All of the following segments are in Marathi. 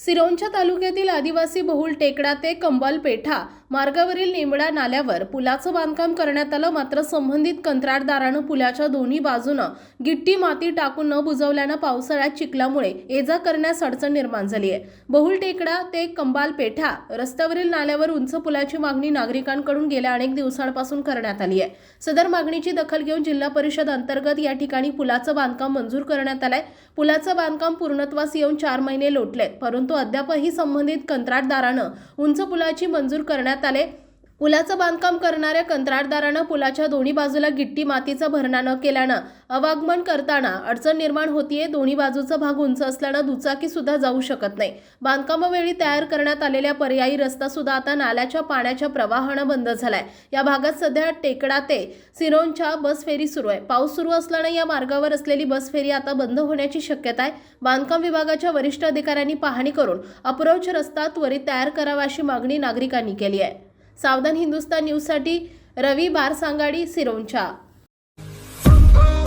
सिरोंचा तालुक्यातील आदिवासी बहुल टेकडा ते कंबाल पेठा मार्गावरील निमडा नाल्यावर पुलाचं बांधकाम करण्यात आलं मात्र संबंधित कंत्राटदारानं पुलाच्या दोन्ही बाजूनं गिट्टी माती टाकून न बुजवल्यानं पावसाळ्यात चिखलामुळे ये जा करण्यास अडचण निर्माण झाली आहे. बहुल टेकडा ते कंबाल पेठा रस्त्यावरील नाल्यावर उंच पुलाची मागणी नागरिकांकडून गेल्या अनेक दिवसांपासून करण्यात आली आहे. सदर मागणीची दखल घेऊन जिल्हा परिषद अंतर्गत या ठिकाणी पुलाचं बांधकाम मंजूर करण्यात आलंय. पुलाचं बांधकाम पूर्णत्वास येऊन चार महिने लोटलेत परंतु अद्यापही संबंधित कंत्राटदारानं उंच पुलाची मंजूर करण्यात आले. पुलाचं बांधकाम करणाऱ्या कंत्राटदारानं पुलाच्या दोन्ही बाजूला गिट्टी मातीचं भरणा न केल्यानं अवागमन करताना अडचण निर्माण होतीये दोन्ही बाजूचा भाग उंच असल्यानं दुचाकी सुद्धा जाऊ शकत नाही. बांधकामावेळी तयार करण्यात आलेल्या पर्यायी रस्ता सुद्धा आता नाल्याच्या पाण्याच्या प्रवाहानं बंद झालाय. या भागात सध्या टेकडा ते सिरोंच्या बस फेरी सुरू आहे. पाऊस सुरू असल्यानं या मार्गावर असलेली बस फेरी आता बंद होण्याची शक्यता आहे. बांधकाम विभागाच्या वरिष्ठ अधिकाऱ्यांनी पाहणी करून अप्रोच रस्ता त्वरित तयार करावा अशी मागणी नागरिकांनी केली आहे. सावधान हिंदुस्तान न्यूजसाठी रवी बारसांगाडी सिरोंचा.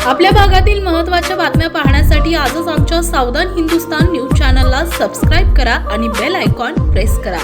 आपल्या भागातील महत्त्वाच्या बातम्या पाहण्यासाठी आजच आमच्या सावधान हिंदुस्तान न्यूज चॅनलला सबस्क्राईब करा आणि बेल आयकॉन प्रेस करा.